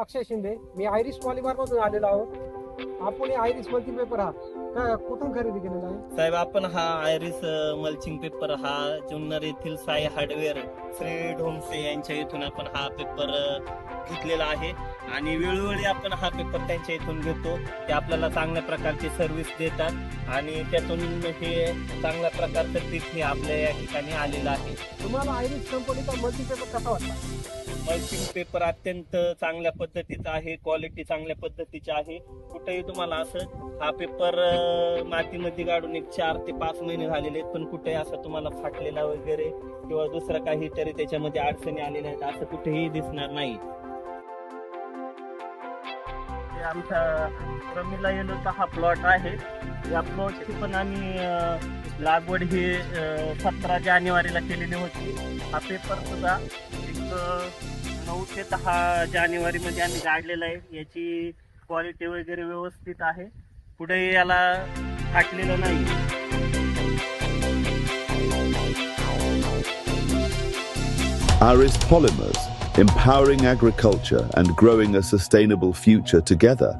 अक्षय शिंदे. मी आयरिश पॉलिमार मधून आलेलो आहोत. आपण हे आयरिश मल्टी पेपर हा का कुठून खरेदी केलेला आहे? साहेब आपण हा आयरिस मल्चिंग पेपर हा जुन्नर येथील साई हार्डवेअर श्री ढोमसे यांच्या इथून आपण हा पेपर घेतलेला आहे. आणि वेळोवेळी आपण हा पेपर त्यांच्या इथून घेतो. ते आपल्याला चांगल्या प्रकारची सर्व्हिस देतात. आणि त्यातून हे चांगल्या प्रकारचं पीक हे आपल्या या ठिकाणी आलेलं आहे. तुम्हाला आयरिश कंपनीचा मल्टी पेपर कसा वाटला? मल्चिंग पेपर अत्यंत चांगल्या पद्धतीचा आहे क्वालिटी चांगल्या पद्धतीची आहे. कुठेही तुम्हाला असं हा पेपर मातीमध्ये काढून एक चार ते पाच महिने झालेले आहेत पण कुठेही असं तुम्हाला फाटलेला वगैरे किंवा दुसरं काहीतरी त्याच्यामध्ये अडचणी आलेल्या आहेत असं कुठेही दिसणार नाही. आमच्या रमीला प्रमिला येलोचा हा प्लॉट आहे. या प्लॉटची पण आम्ही लागवड ही सतरा जानेवारीला केलेली होती. हा पेपर सुद्धा एक नऊ ते दहा जानेवारीमध्ये आम्ही काढलेला आहे. याची क्वालिटी वगैरे व्यवस्थित आहे. पुढे याला फाटलेलं नाही. Aris Polymers, empowering agriculture and growing a sustainable future together.